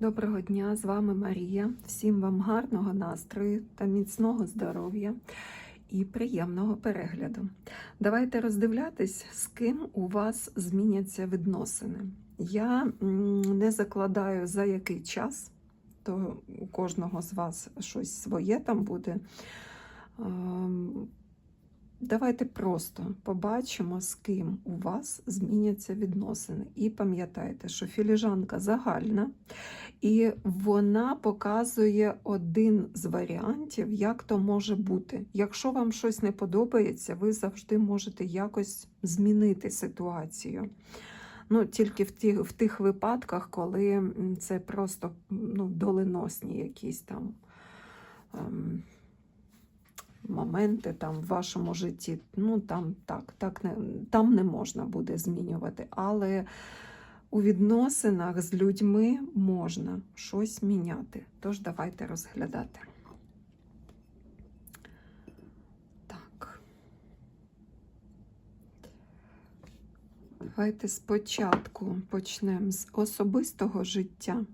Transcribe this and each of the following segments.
Доброго дня, з вами Марія. Всім вам гарного настрою та міцного здоров'я і приємного перегляду. Давайте роздивлятись, з ким у вас зміняться відносини. Я не закладаю за який час, то у кожного з вас щось своє там буде. Давайте просто побачимо, з ким у вас зміняться відносини. І пам'ятайте, що філіжанка загальна, і вона показує один з варіантів, як то може бути. Якщо вам щось не подобається, ви завжди можете якось змінити ситуацію. Ну, тільки в тих, в тих випадках, коли це просто ну, доленосні якісь там. Ем, моменти там в вашому житті. Ну там так, так не, там не можна буде змінювати. Але у відносинах з людьми можна щось міняти. Тож давайте розглядати. Так. Давайте спочатку почнемо з особистого життя.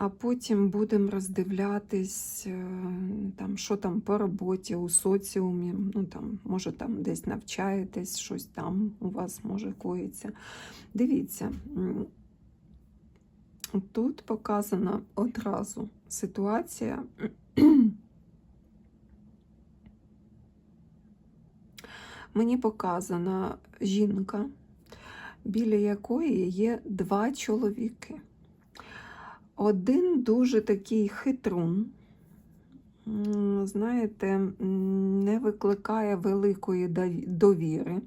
А потім будемо роздивлятись, е, там, що там по роботі у соціумі. Ну, там, може, там десь навчаєтесь, щось там у вас може коїться. Дивіться, тут показана одразу ситуація. Мені показана жінка, біля якої є два чоловіки. Один дуже такий хитрун, знаєте, не викликає великої довіри,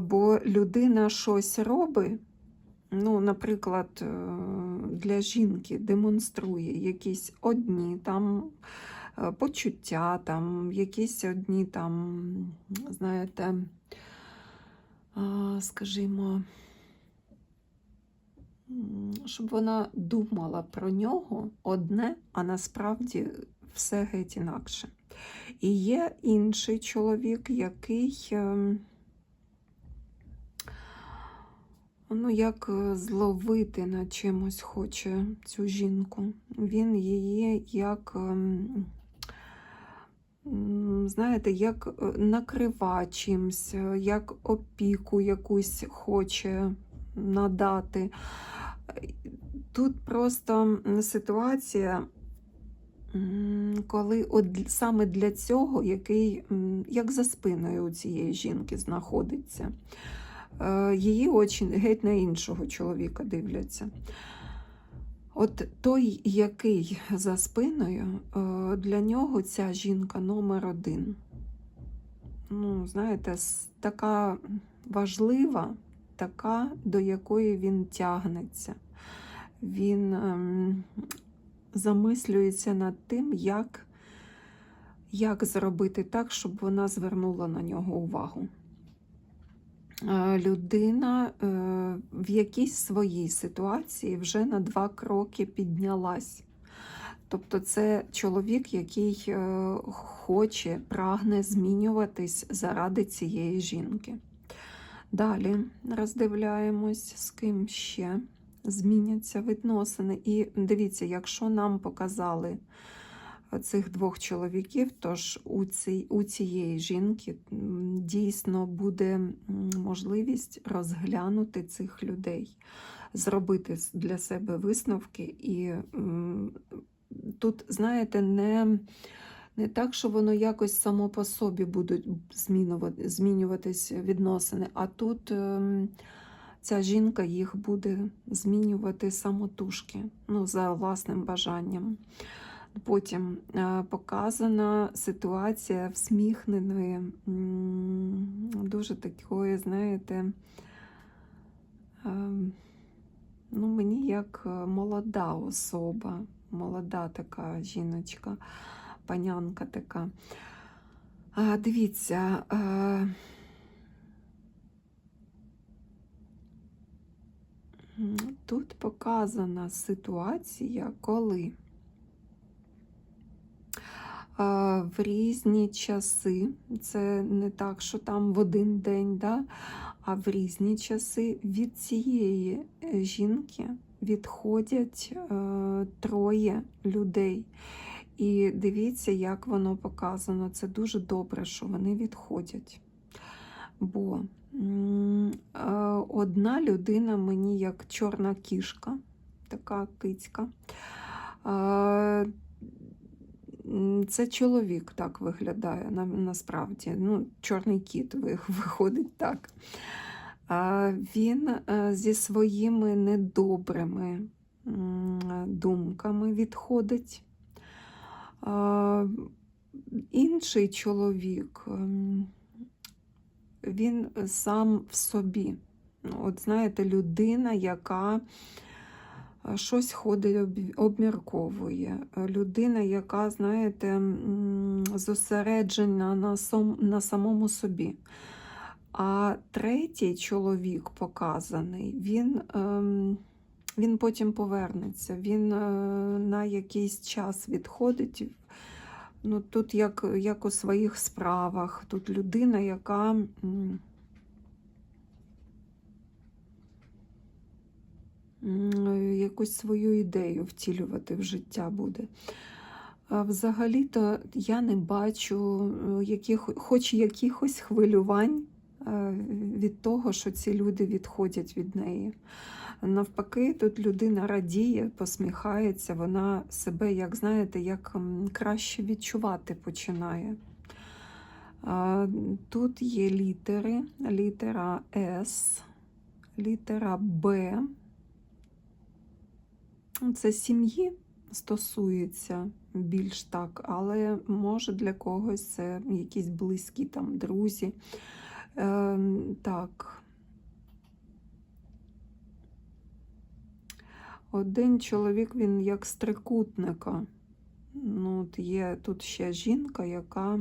бо людина щось робить, ну, наприклад, е, для жінки демонструє якісь одні там е, почуття, там, якісь одні там, знаєте, скажімо, щоб вона думала про нього одне, а насправді все геть інакше. І є інший чоловік, який, ем, ну, як е, зловити на чимось хоче цю жінку. Він її як, ем, знаєте, як е, накрива чимсь, е, як опіку якусь хоче надати. Тут просто ситуація, коли от саме для цього, який як за спиною у цієї жінки знаходиться. Е, Її очі геть на іншого чоловіка дивляться. От той, який за спиною, е, для нього ця жінка номер один. Ну, знаєте, така важлива, така, до якої він тягнеться. Він ем, замислюється над тим, як, як зробити так, щоб вона звернула на нього увагу. Е, Людина е, в якійсь своїй ситуації вже на два кроки піднялась. Тобто це чоловік, який е, хоче, прагне змінюватись заради цієї жінки. Далі роздивляємось, з ким ще зміняться відносини. І дивіться, якщо нам показали цих двох чоловіків, тож у, цій, у цієї жінки дійсно буде можливість розглянути цих людей, зробити для себе висновки. І тут, знаєте, не. Не так, що воно якось само по собі будуть змінювати, змінюватись відносини, а тут ем, ця жінка їх буде змінювати самотужки, ну, за власним бажанням. Потім е, показана ситуація всміхненої, дуже такої, знаєте, ем, ну, мені як молода особа, молода така жіночка панянка така. А, дивіться. А, тут показана ситуація, коли в різні часи, це не так, що там в один день, да? а в різні часи від цієї е, жінки відходять е, троє людей. І дивіться, як воно показано. Це дуже добре, що вони відходять. Бо е, одна людина мені як чорна кішка, така кицька. Е, Це чоловік так виглядає на, насправді. Ну, чорний кіт виходить так. Він е, зі своїми недобрими думками відходить. Інший чоловік, ем, він сам в собі. Ну, От знаєте, людина, яка е, щось ходить, обмірковує. Людина, яка, знаєте, зосереджена на, сом, на самому собі. А третій чоловік показаний, він, ем, він потім повернеться, він е, на якийсь час відходить. Ну, тут як, як у своїх справах, тут людина, яка якусь свою ідею втілювати в життя буде. Взагалі-то я не бачу е, яких, хоч якихось хвилювань е, від того, що ці люди відходять від неї. Навпаки, тут людина радіє, посміхається, вона себе, як знаєте, як краще відчувати починає. Тут є літери, літера С, літера Б. Це сім'ї стосується більш так, але може для когось це якісь близькі там друзі. Е, так. Один чоловік, він як з трикутника. Ну, от є тут ще жінка, яка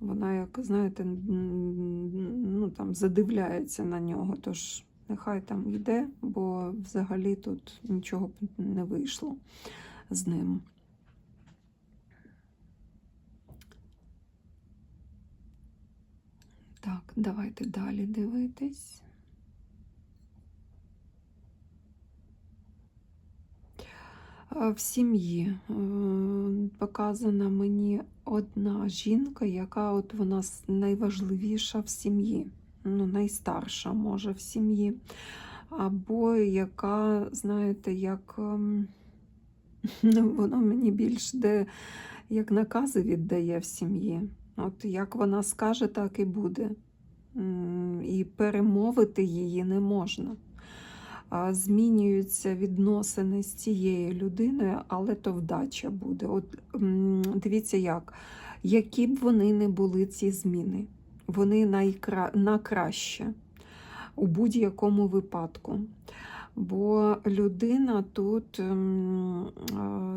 вона, як знаєте, ну, там, задивляється на нього. Тож нехай там йде, бо взагалі тут нічого не вийшло з ним. Так, давайте далі дивитись. Е, В сім'ї е, показана мені одна жінка, яка от вона найважливіша в сім'ї, ну, найстарша може в сім'ї, або яка, знаєте, як ем, ну, воно мені більш де як накази віддає в сім'ї. От як вона скаже, так і буде. І перемовити її не можна. Змінюються відносини з цією людиною, але то вдача буде. От дивіться, як. Які б вони не були ці зміни, вони найкра... на краще у будь-якому випадку. Бо людина тут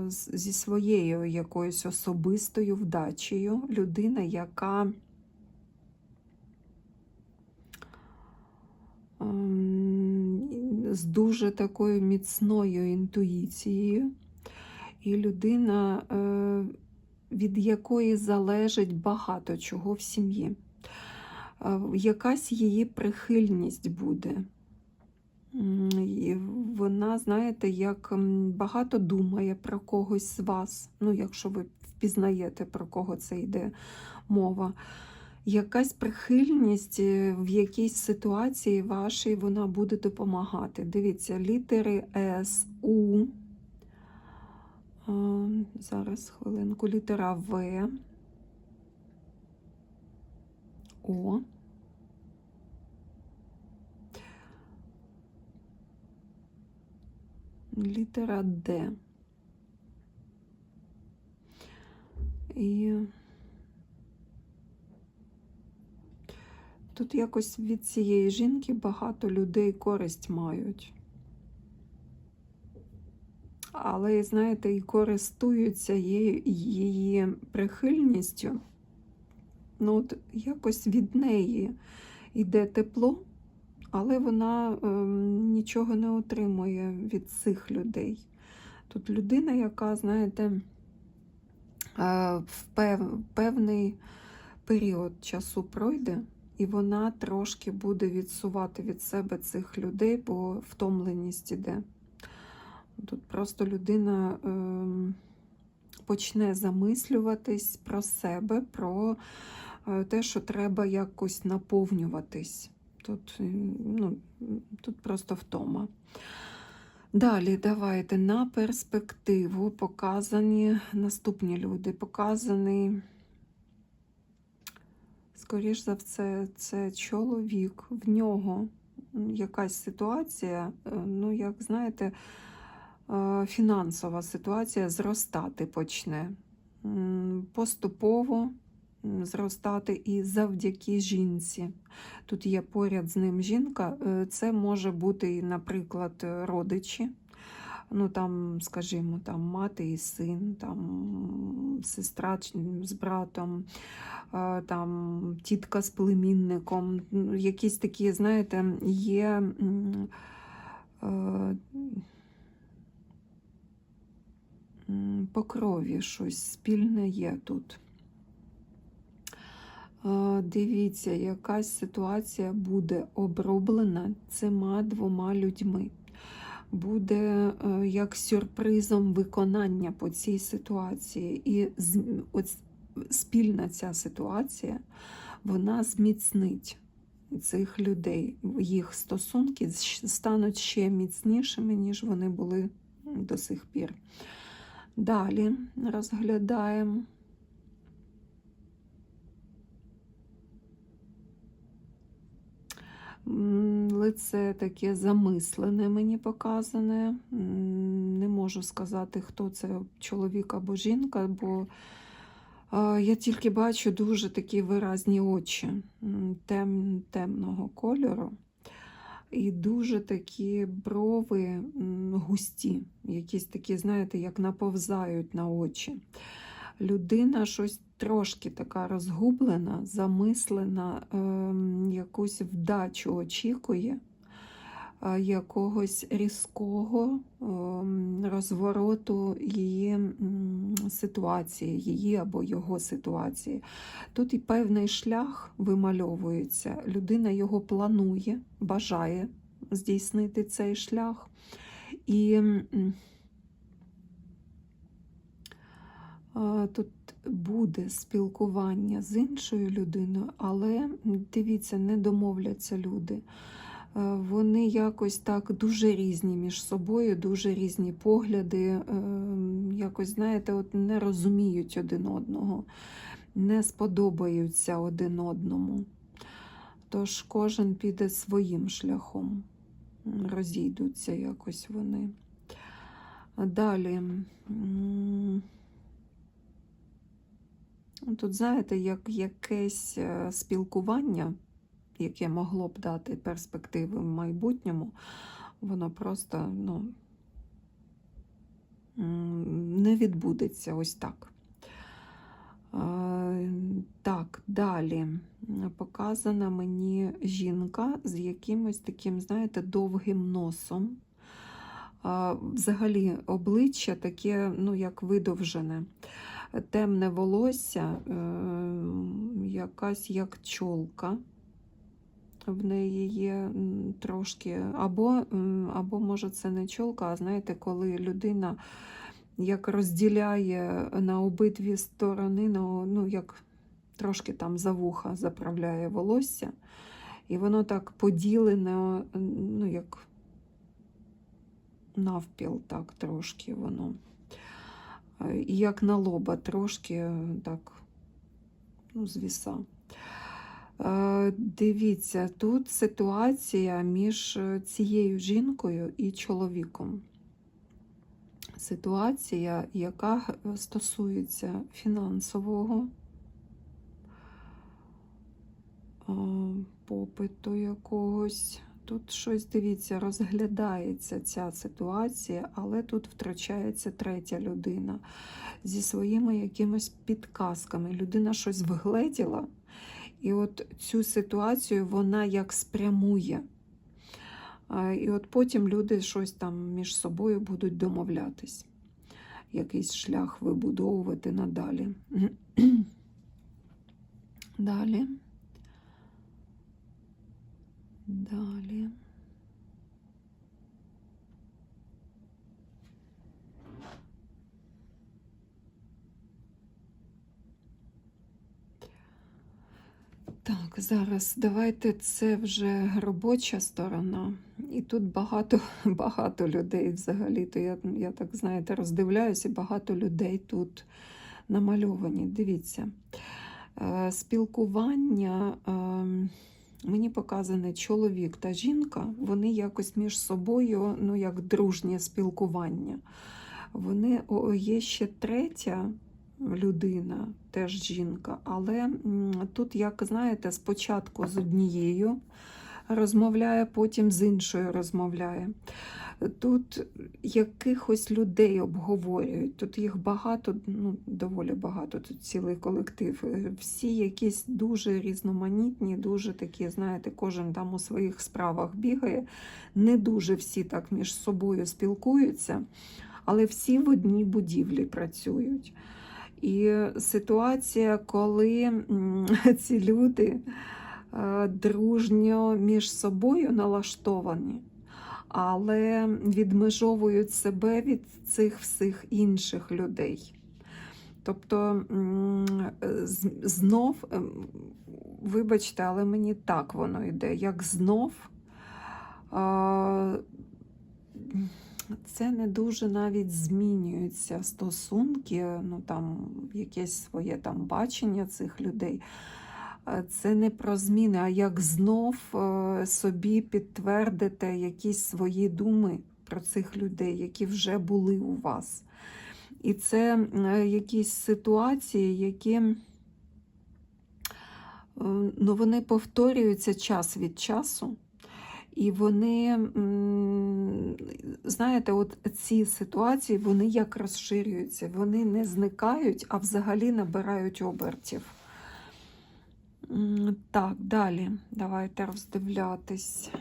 зі своєю якоюсь особистою вдачею, людина, яка з дуже такою міцною інтуїцією, і людина, е, від якої залежить багато чого в сім'ї. Е, Якась її прихильність буде. І вона, знаєте, як багато думає про когось з вас, ну, якщо ви впізнаєте, про кого це йде мова. Якась прихильність е, в якійсь ситуації вашій вона буде допомагати. Дивіться, літери С, У. Зараз хвилинку. Літера В. О. Літера Д. І тут якось від цієї жінки багато людей користь мають. Але, знаєте, і користуються її, прихильністю. Ну, от якось від неї йде тепло, але вона ем, нічого не отримує від цих людей. Тут людина, яка, знаєте, е, в пев, певний період часу пройде, і вона трошки буде відсувати від себе цих людей, бо втомленість іде. Тут просто людина ем, почне замислюватись про себе, про е, те, що треба якось наповнюватись. Тут, ну, тут просто втома. Далі давайте на перспективу показані наступні люди. Показаний, скоріш за все, це чоловік. В нього якась ситуація, е, ну, як знаєте, е, фінансова ситуація зростати почне. Поступово зростати і завдяки жінці. Тут є поряд з ним жінка. Е, Це може бути, наприклад, родичі. Ну, там, скажімо, там мати і син, там сестра з братом, е, там тітка з племінником. Ну, Якісь такі, знаєте, є. е, По крові щось спільне є тут. Е, Дивіться, якась ситуація буде оброблена цими двома людьми. Буде е, як сюрпризом виконання по цій ситуації. І спільна ця ситуація вона зміцнить цих людей. Їх стосунки стануть ще міцнішими, ніж вони були до сих пір. Далі розглядаємо. Лице таке замислене мені показане. Не можу сказати, хто це чоловік або жінка, бо я тільки бачу дуже такі виразні очі тем, темного кольору. І дуже такі брови густі, якісь такі, знаєте, як наповзають на очі. Людина щось трошки така розгублена, замислена, ем, якусь вдачу очікує, е, якогось різкого ем, розвороту її ситуації, її або його ситуації. Тут і певний шлях вимальовується. Людина його планує, бажає здійснити цей шлях. І м, А, Тут буде спілкування з іншою людиною, але дивіться, не домовляться люди. Е, Вони якось так дуже різні між собою, дуже різні погляди, е, якось, знаєте, от не розуміють один одного, не сподобаються один одному. Тож кожен піде своїм шляхом, розійдуться якось вони. Далі. Тут, знаєте, як якесь е, спілкування, яке могло б дати перспективи в майбутньому, воно просто ну, не відбудеться ось так. Е, Так, далі показана мені жінка з якимось таким, знаєте, довгим носом. Взагалі обличчя таке, ну, як видовжене темне волосся, е, якась як чолка. В неї є трошки, або, або може це не чолка, а знаєте, коли людина як розділяє на обидві сторони, ну як трошки там за вуха заправляє волосся, і воно так поділене, ну як навпіл, так трошки воно. І як на лоба трошки е, так ну, звіса. Е, Дивіться, тут ситуація між е, цією жінкою і чоловіком. Ситуація, яка стосується фінансового попиту якогось. Тут щось, дивіться, розглядається ця ситуація, але тут втрачається третя людина зі своїми якимись підказками. Людина щось вгледіла, і от цю ситуацію вона як спрямує. І от потім люди щось там між собою будуть домовлятись, якийсь шлях вибудовувати надалі. Далі. Далі. Так, зараз давайте це вже робоча сторона. І тут багато, багато людей взагалі. То я, я так знаєте, роздивляюся, багато людей тут намальовані. Дивіться. Е, Спілкування. Мені показаний чоловік та жінка, вони якось між собою, ну як дружнє спілкування. Вони є ще третя людина, теж жінка, але тут, як знаєте, спочатку з однією розмовляє, потім з іншою розмовляє. Тут якихось людей обговорюють, тут їх багато, ну доволі багато, тут цілий колектив. Е, Всі якісь дуже різноманітні, дуже такі, знаєте, кожен там у своїх справах бігає. Не дуже всі так між собою спілкуються, але всі в одній будівлі працюють. І ситуація, коли ці люди е, дружньо між собою налаштовані, але відмежовують себе від цих всіх інших людей. Тобто знов, ем, вибачте, але мені так воно йде, як знов. Це не дуже навіть змінюються стосунки, ну там якесь своє там бачення цих людей. Це не про зміни, а як знов е, собі підтвердити якісь свої думи про цих людей, які вже були у вас. І це якісь ситуації, які ну, вони повторюються час від часу. І вони, знаєте, от ці ситуації вони як розширюються, вони не зникають, а взагалі набирають обертів. Так, далі. Давайте роздивлятись.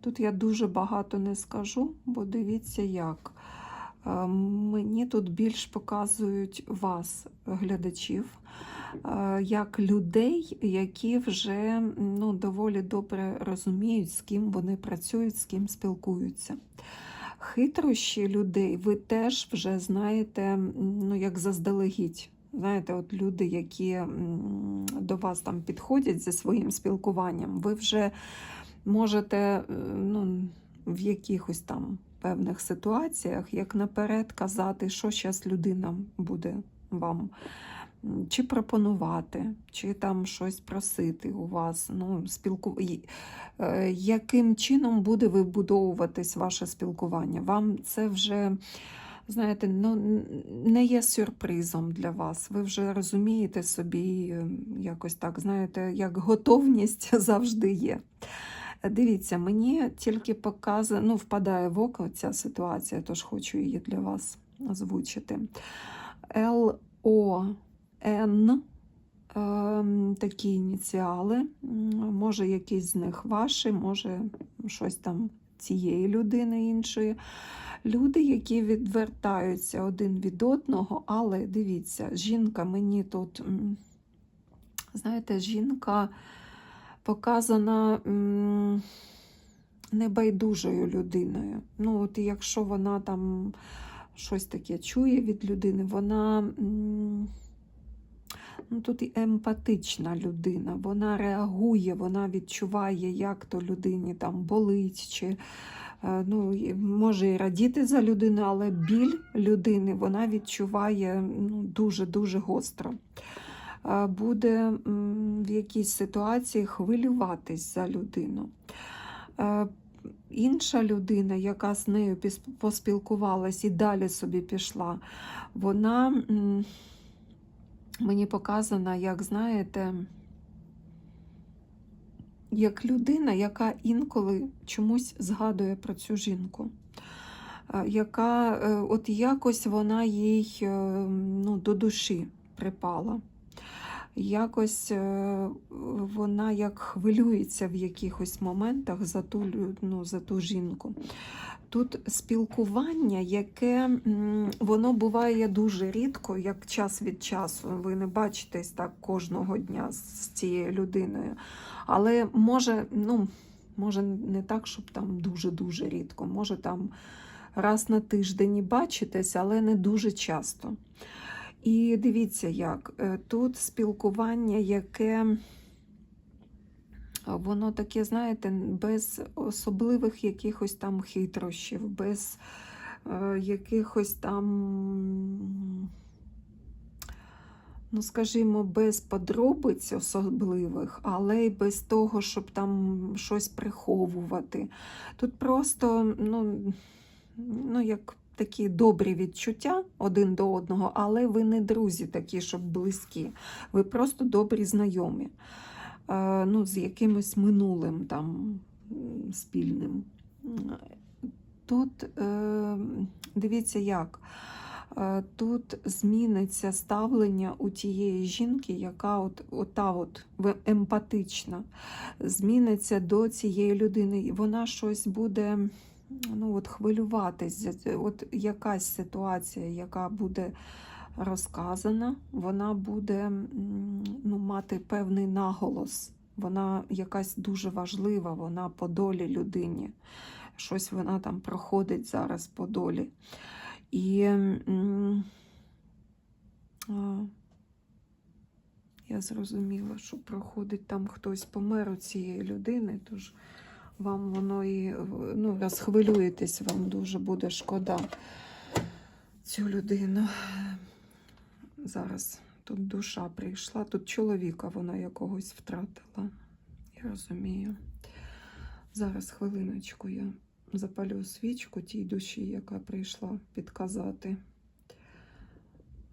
Тут я дуже багато не скажу, бо дивіться як. Е, Мені тут більш показують вас, глядачів, е, як людей, які вже ну, доволі добре розуміють, з ким вони працюють, з ким спілкуються. Хитрощі людей ви теж вже знаєте, ну, як заздалегідь. Знаєте, от люди, які до вас там підходять зі своїм спілкуванням, ви вже можете е, ну, в якихось там певних ситуаціях, як наперед казати, що зараз людина буде вам чи пропонувати, чи там щось просити у вас. Ну, спілку... е, Яким чином буде вибудовуватись ваше спілкування? Вам це вже. Знаєте, ну не є сюрпризом для вас. Ви вже розумієте собі, е, якось так, знаєте, як готовність завжди є. Дивіться, мені тільки показує, ну, впадає в око ця ситуація, тож хочу її для вас озвучити. Л-О-Н, ем, такі ініціали. Може, якісь з них ваші, може, щось там цієї людини іншої. Люди, які відвертаються один від одного, але дивіться, жінка мені тут, знаєте, жінка показана небайдужою людиною. Ну, от якщо вона там щось таке чує від людини, вона ну, тут і емпатична людина, вона реагує, вона відчуває, як то людині там болить, чи е, ну, може і радіти за людину, але біль людини вона відчуває ну, дуже-дуже гостро е, буде в якійсь ситуації хвилюватись за людину. Е, Інша людина, яка з нею поспілкувалась і далі собі пішла, вона мені показана, як знаєте, як людина, яка інколи чомусь згадує про цю жінку. е, Яка е, от якось вона їй е, ну, до душі припала. якось вона як хвилюється в якихось моментах за ту, ну, за ту жінку. Тут спілкування, яке воно буває дуже рідко, як час від часу. Ви не бачитесь так кожного дня з цією людиною. Але може, ну, може не так, щоб там дуже-дуже рідко. Може там раз на тиждень і бачитесь, але не дуже часто. І дивіться, як е, тут спілкування, яке воно таке, знаєте, без особливих якихось там хитрощів, без е, якихось там, ну скажімо, без подробиць особливих, але й без того, щоб там щось приховувати. Тут просто, ну, ну як такі добрі відчуття один до одного, але ви не друзі такі, щоб близькі. Ви просто добрі знайомі. Ну, з якимось минулим там спільним. Тут е, дивіться як. Е, Тут зміниться ставлення у тієї жінки, яка от, ота от емпатична, зміниться до цієї людини. Вона щось буде ну, от, хвилюватись. От якась ситуація, яка буде розказана, вона буде ну, мати певний наголос. Вона якась дуже важлива, вона по долі людині. Щось вона там проходить зараз по долі. І я зрозуміла, що проходить там хтось помер у цієї людини, тож вам воно і ну, розхвилюєтесь, вам дуже буде шкода цю людину. Зараз тут душа прийшла, тут чоловіка вона якогось втратила. Я розумію. Зараз хвилиночку я запалю свічку тій душі, яка прийшла підказати,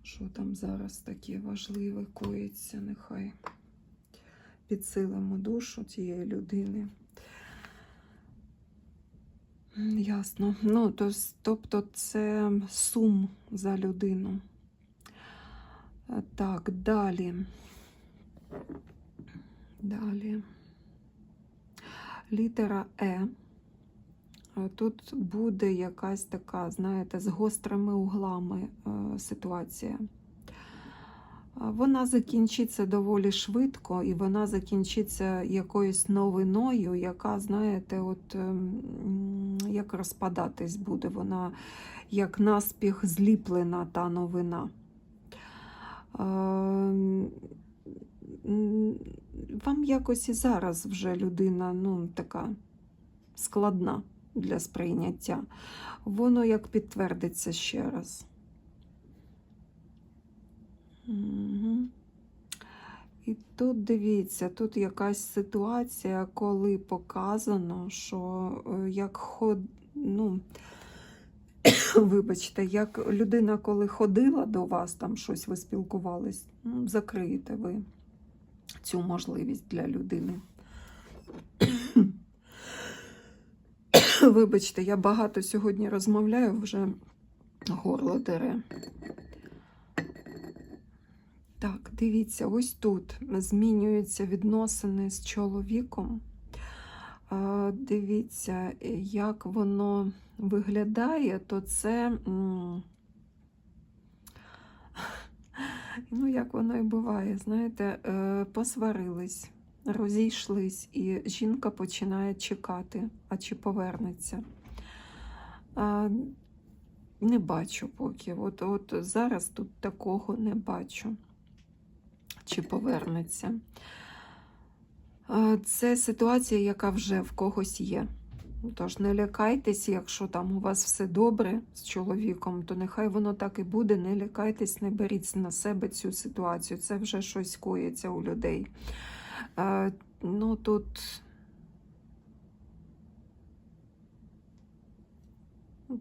що там зараз таке важливе коїться. Нехай підсилимо душу цієї людини. Ясно. Ну, то, тобто це сум за людину. Е, Так, далі. Далі. Літера Е. Е, Тут буде якась така, знаєте, з гострими углами е, ситуація. Вона закінчиться доволі швидко, і вона закінчиться якоюсь новиною, яка, знаєте, от ем, як розпадатись буде. Вона як наспіх зліплена та новина. Вам якось і зараз вже людина ну, така складна для сприйняття. Воно як підтвердиться ще раз. Мгм. І тут дивіться, тут якась ситуація, коли показано, що е, як ход, ну, вибачте, як людина, коли ходила до вас, там щось ви спілкувались, ну, закриєте ви цю можливість для людини. Вибачте, я багато сьогодні розмовляю, вже горло дере. Так, дивіться, ось тут змінюються відносини з чоловіком. Дивіться, як воно виглядає, то це. Ну, як воно і буває, знаєте, е, посварились, розійшлись, і жінка починає чекати, а чи повернеться. Не бачу поки. От, от зараз тут такого не бачу чи повернеться. Це ситуація, яка вже в когось є. Тож не лякайтесь, якщо там у вас все добре з чоловіком, то нехай воно так і буде. Не лякайтесь, не беріть на себе цю ситуацію. Це вже щось коїться у людей. Ну тут.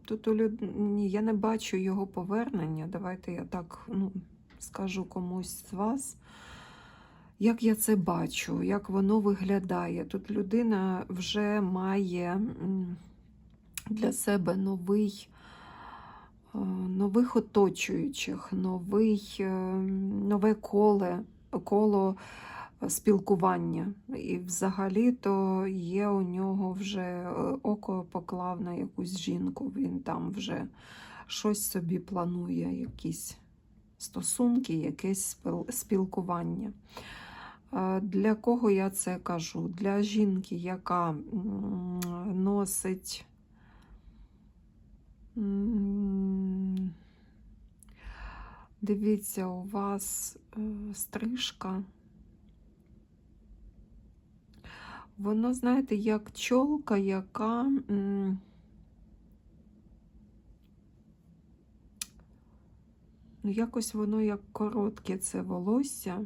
Тут у люд... Ні, я не бачу його повернення. Давайте я так ну, скажу комусь з вас. Як я це бачу, як воно виглядає? Тут людина вже має для себе новий, е, нових оточуючих, новий, е, нове коле коло спілкування. І взагалі-то є у нього вже е, око поклав на якусь жінку. Він там вже щось собі планує, якісь стосунки, якесь спілкування. Для кого я це кажу? Для жінки, яка носить. Дивіться, у вас е, стрижка. Воно, знаєте, як чолка, яка. Ну, якось воно як коротке це волосся.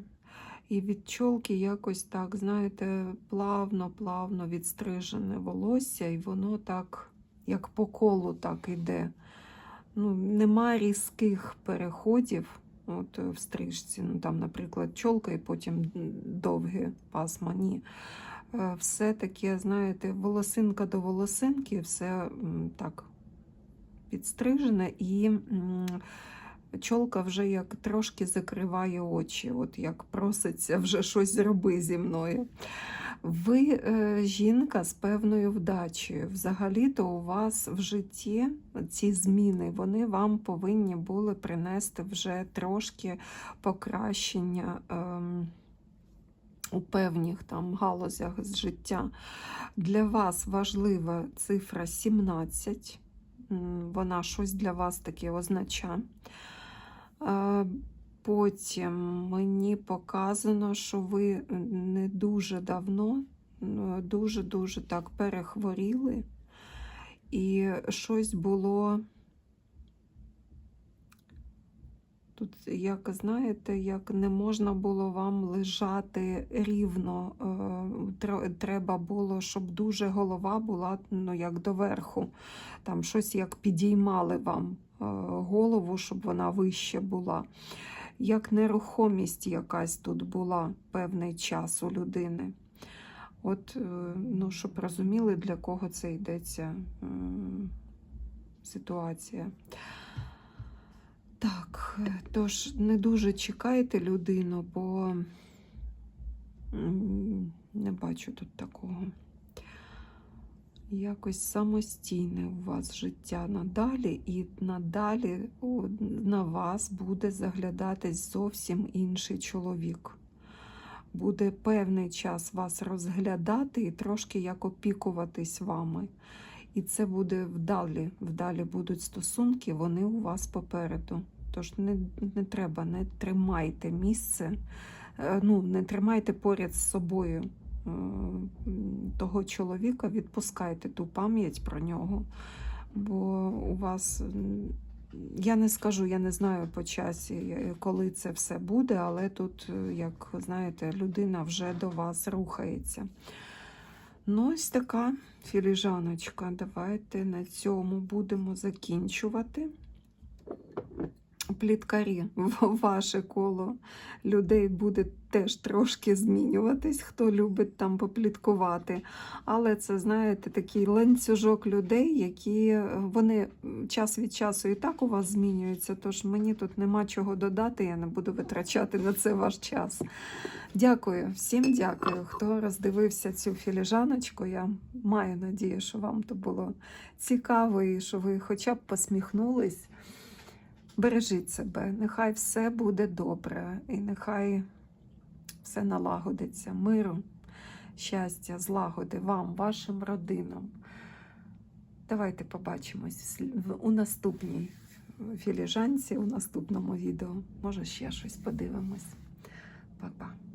І від чолки якось так, знаєте, плавно-плавно відстрижене волосся, і воно так, як по колу, так іде. Ну, нема різких переходів от, в стрижці. Ну, там, наприклад, чолка і потім довге пасма. Ні. Е, Все таке, знаєте, волосинка до волосинки, все так підстрижене і. Чолка вже як трошки закриває очі, от як проситься вже щось зроби зі мною. Ви е, жінка з певною вдачею. Взагалі-то у вас в житті ці зміни вони вам повинні були принести вже трошки покращення. ем, у певних там галузях з життя. Для вас важлива цифра 17. Вона щось для вас таке означає. Е, Потім мені показано, що ви не дуже давно, ну, дуже-дуже так перехворіли, і щось було. Тут, як знаєте, як не можна було вам лежати рівно. е, Треба було, щоб дуже голова була ну, як доверху. Там щось як підіймали вам е, голову, щоб вона вище була. Як нерухомість якась тут була певний час у людини. От, е, ну, щоб розуміли, для кого це йдеться ситуація. Так, е, тож не дуже чекайте людину, бо не бачу тут такого. Якось самостійне у вас життя надалі, і надалі на вас буде заглядатись зовсім інший чоловік. Буде певний час вас розглядати і трошки як опікуватись вами. І це буде вдалі. Вдалі будуть стосунки, вони у вас попереду. Тож не, не треба, не тримайте місце, е, ну, не тримайте поряд з собою того чоловіка, відпускайте ту пам'ять про нього. Бо у вас, я не скажу, я не знаю по часі, е, коли це все буде, але тут, е, як знаєте, людина вже до вас рухається. Ну, ось така філіжаночка. Давайте на цьому будемо закінчувати. Пліткарі, в- ваше коло людей буде теж трошки змінюватись, хто любить там попліткувати. Але це, знаєте, такий ланцюжок людей, які е, вони час від часу і так у вас змінюються. Тож мені тут нема чого додати, я не буду витрачати на це ваш час. Дякую, всім дякую, хто роздивився цю філіжаночку. Я маю надію, що вам то було цікаво і що ви хоча б посміхнулись. Бережіть себе, нехай все буде добре, і нехай все налагодиться. Миру, щастя, злагоди вам, вашим родинам. Давайте побачимось у наступній філіжанці, у наступному відео. Може, ще щось подивимось. Па-па.